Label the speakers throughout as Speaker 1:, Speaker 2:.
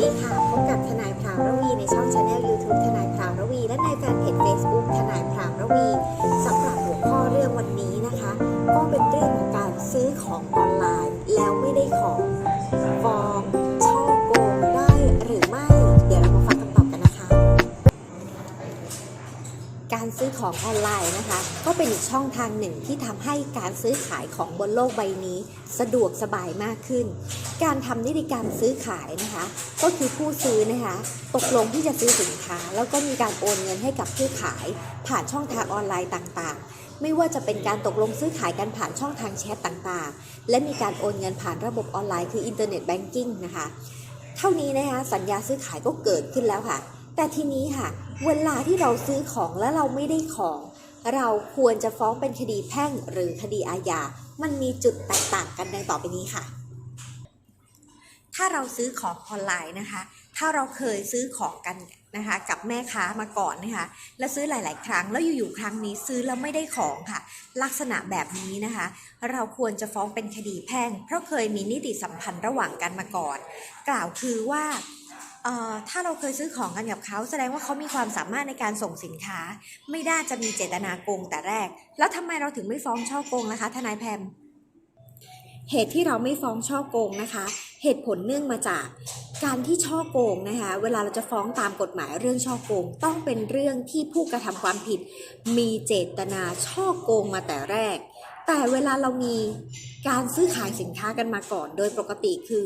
Speaker 1: ดีค่ะ พบกับทนายพราวระวีในช่องชาแนลยูทูบทนายพราวระวี และในแฟนเพจ Facebook ทนายพราวระวี การซื้อของออนไลน์นะคะ ก็เป็นอีกช่องทางหนึ่งที่ทำให้การซื้อขายของบนโลกใบนี้ สะดวกสบายมากขึ้น การทำนิติกรรมซื้อขายนะคะ ก็คือผู้ซื้อนะคะ ตกลงที่จะซื้อสินค้า แล้วก็มีการโอนเงินให้กับผู้ขาย ผ่านช่องทางออนไลน์ต่างๆไม่ว่าจะเป็นการตกลงซื้อขายกันผ่านช่องทางแชทต่างๆ และมีการโอนเงินผ่านระบบออนไลน์คืออินเทอร์เน็ตแบงกิ้งนะคะ เท่านี้นะคะสัญญาซื้อขายก็เกิดขึ้นแล้วค่ะ แต่ทีนี้ค่ะ เวลาที่เราซื้อของแล้วเราไม่ได้ของ เราควรจะฟ้องเป็นคดีแพ่งหรือคดีอาญา มันมีจุดแตกต่างกันดังต่อไปนี้ค่ะ ถ้าเราซื้อของออนไลน์นะคะ ถ้าเราเคยซื้อของกันนะคะกับแม่ค้ามาก่อนนะคะ แล้วซื้อหลาย ๆ ครั้งแล้วอยู่ ๆ ครั้งนี้ซื้อแล้วไม่ได้ของค่ะ ลักษณะแบบนี้นะคะ เราควรจะฟ้องเป็นคดีแพ่ง เพราะเคยมีนิติสัมพันธ์ระหว่างกันมาก่อน กล่าวคือว่า ถ้าเราเคยซื้อของกันกับเขาแสดงว่าเขามีความสามารถในการส่งสินค้า ไม่น่าจะมีเจตนาโกงแต่แรก แล้วทำไมเราถึงไม่ฟ้องช่อโกงนะคะทนายแพมเหตุที่เราไม่ฟ้องช่อโกงนะคะ เหตุผลเนื่องมาจากการที่ช่อโกงนะคะเวลาเราจะฟ้องตามกฎหมายเรื่องช่อโกง ต้องเป็นเรื่องที่ผู้กระทำความผิด มีเจตนาช่อโกงมาแต่แรก แต่เวลาเรามีการซื้อขายสินค้ากันมาก่อน โดยปกติคือ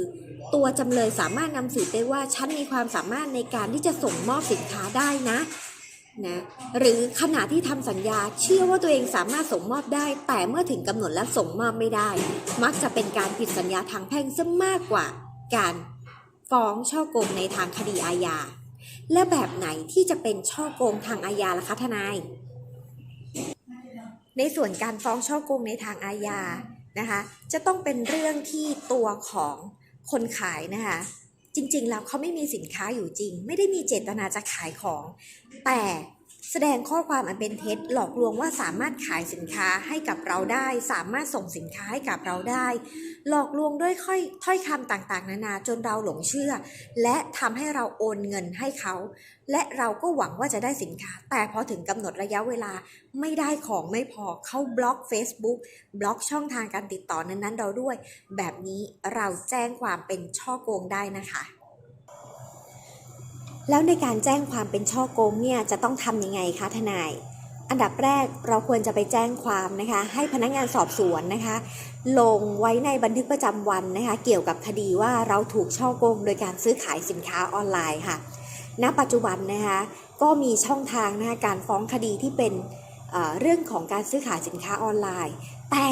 Speaker 1: ตัวจำเลยสามารถนำสืบได้ว่าฉันมีความสามารถในการที่จะส่งมอบสินค้าได้นะนะหรือขณะที่ทำสัญญาเชื่อว่าตัวเองสามารถส่งมอบได้ แต่เมื่อถึงกำหนดแล้วส่งมอบไม่ได้ มักจะเป็นการผิดสัญญาทางแพ่งซะมากกว่าการฟ้องช่อโกงในทางคดีอาญาและแบบไหนที่จะเป็นช่อโกงทางอาญาล่ะคะทนาย ในส่วนการฟ้องช่อโกงในทางอาญานะคะ จะต้องเป็นเรื่องที่ตัวของคนขายนะคะ จริงๆแล้วเขาไม่มีสินค้าอยู่จริง ไม่ได้มีเจตนาจะขายของ แต่ แสดงข้อความอันเป็นเท็จหลอกลวงว่าสามารถขายสินค้าให้กับเราได้ สามารถส่งสินค้าให้กับเราได้ หลอกลวงด้วยค่อยถ้อยคำต่างๆ นานาจนเราหลงเชื่อ และทำให้เราโอนเงินให้เขา และเราก็หวังว่าจะได้สินค้า แต่พอถึงกำหนดระยะเวลาไม่ได้ของไม่พอเขาบล็อก Facebook บล็อกช่องทางการติดต่อนั้นๆเราด้วย แบบนี้เราแจ้งความเป็นช่อโกงได้นะคะ แล้วในการแจ้งความเป็นช่อโกงเนี่ยจะต้องทำยังไงคะทนาย อันดับแรกเราควรจะไปแจ้งความนะคะ ให้พนักงานสอบสวนนะคะ ลงไว้ในบันทึกประจำวันนะคะ เกี่ยวกับคดีว่าเราถูกช่อโกงโดยการซื้อขายสินค้าออนไลน์ค่ะ ณ ปัจจุบันนะคะก็มีช่องทางนะคะการฟ้องคดีที่เป็น เรื่องของการซื้อขายสินค้าออนไลน์ แต่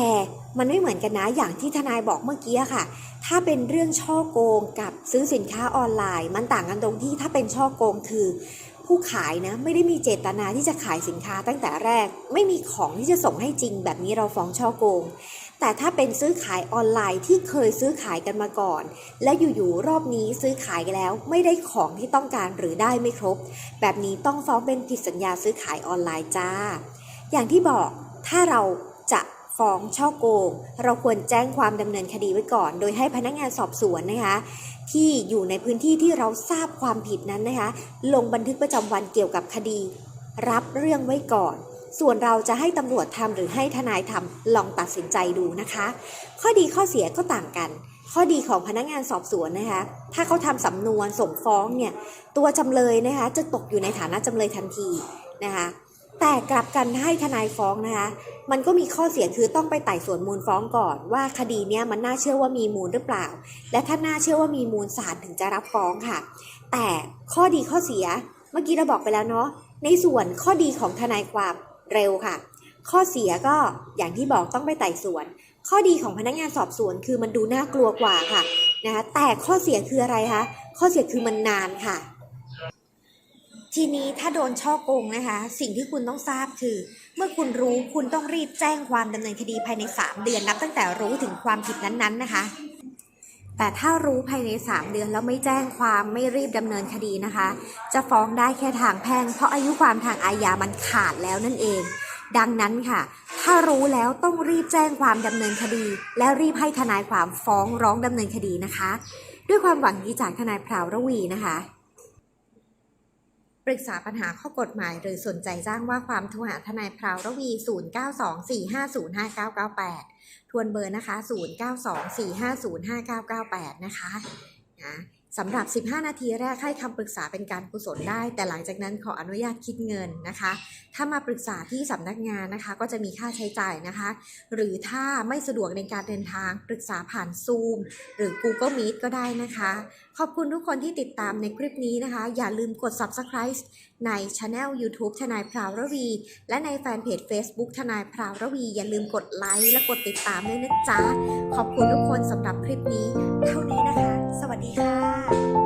Speaker 1: มันไม่เหมือนกันนะอย่างที่ทนายบอกเมื่อกี้ค่ะ ถ้าเป็นเรื่องช่อโกงกับซื้อสินค้าออนไลน์ มันต่างกันตรงที่ถ้าเป็นช่อโกงคือผู้ขายนะไม่ได้มีเจตนาที่จะขายสินค้าตั้งแต่แรก ไม่มีของที่จะส่งให้จริง แบบนี้เราฟ้องช่อโกง แต่ถ้าเป็นซื้อขายออนไลน์ที่เคยซื้อขายกันมาก่อน และอยู่ๆรอบนี้ซื้อขายแล้วไม่ได้ของที่ต้องการหรือได้ไม่ครบ แบบนี้ต้องฟ้องเป็นผิดสัญญาซื้อขายออนไลน์จ้า อย่างที่บอกถ้าเราจะฟ้องช่อโกง เราควรแจ้งความดำเนินคดีไว้ก่อน โดยให้พนักงานสอบสวนนะคะ ที่อยู่ในพื้นที่ที่เราทราบความผิดนั้นนะคะ ลงบันทึกประจำวันเกี่ยวกับคดี รับเรื่องไว้ก่อน ส่วนเราจะให้ตำรวจทำหรือให้ทนายทำลองตัดสินใจดูนะคะ ข้อดีข้อเสียก็ต่างกัน ข้อดีของพนักงานสอบสวนนะคะ ถ้าเขาทำสำนวนส่งฟ้องเนี่ยตัวจำเลยนะคะจะตกอยู่ในฐานะจำเลยทันทีนะคะ แต่กลับกันให้ทนายฟ้องนะคะ มันก็มีข้อเสียคือต้องไปไต่สวนมูลฟ้องก่อน ว่าคดีเนี้ยมันน่าเชื่อว่ามีมูลหรือเปล่า และถ้าน่าเชื่อว่ามีมูลศาลถึงจะรับฟ้องค่ะ แต่ข้อดีข้อเสียเมื่อกี้เราบอกไปแล้วเนาะในส่วนข้อดีของทนายความเร็วค่ะ ข้อเสียก็อย่างที่บอกต้องไปไต่สวน ข้อดีของพนักงานสอบสวนคือมันดูน่ากลัวกว่าค่ะนะคะแต่ข้อเสียคืออะไรคะข้อเสียคือมันนานค่ะ ทีนี้ถ้าโดนช่อโกงนะคะ สิ่งที่คุณต้องทราบคือ เมื่อคุณรู้คุณต้องรีบแจ้งความดำเนินคดีภายใน 3 เดือนนับตั้งแต่รู้ถึงความผิดนั้นๆนะคะ แต่ถ้ารู้ภายใน 3 เดือนแล้วไม่แจ้งความไม่รีบดำเนินคดีนะคะ จะฟ้องได้แค่ทางแพ่ง เพราะอายุความทางอาญามันขาดแล้วนั่นเอง ดังนั้นค่ะ ถ้ารู้แล้วต้องรีบแจ้งความดำเนินคดี และรีบให้ทนายความฟ้องร้องดำเนินคดีนะคะ ด้วยความหวังดีจากทนายพราวระวีนะคะ ปรึกษาปัญหาข้อกฎหมายหรือสนใจจ้างว่าความโทรหาทนายพราวระวี 0924505998 ทวนเบอร์นะคะ 0924505998 นะคะนะสำหรับ 15 นาทีแรกให้คำปรึกษาเป็นการกุศลได้ แต่หลังจากนั้นขออนุญาตคิดเงินนะคะ ถ้ามาปรึกษาที่สำนักงานนะคะ ก็จะมีค่าใช้จ่ายนะคะ หรือถ้าไม่สะดวกในการเดินทางปรึกษาผ่าน Zoom หรือ Google Meet ก็ได้นะคะขอบคุณทุกคนที่ติดตามในคลิปนี้นะคะ อย่าลืมกด Subscribe ใน Channel YouTube ทนายพราวระวี และในแฟนเพจ Facebook ทนายพราวระวี อย่าลืมกดไลค์และกดติดตามด้วยนะจ๊ะ ขอบคุณทุกคนสำหรับคลิปนี้ เท่านี้นะคะ สวัสดีค่ะ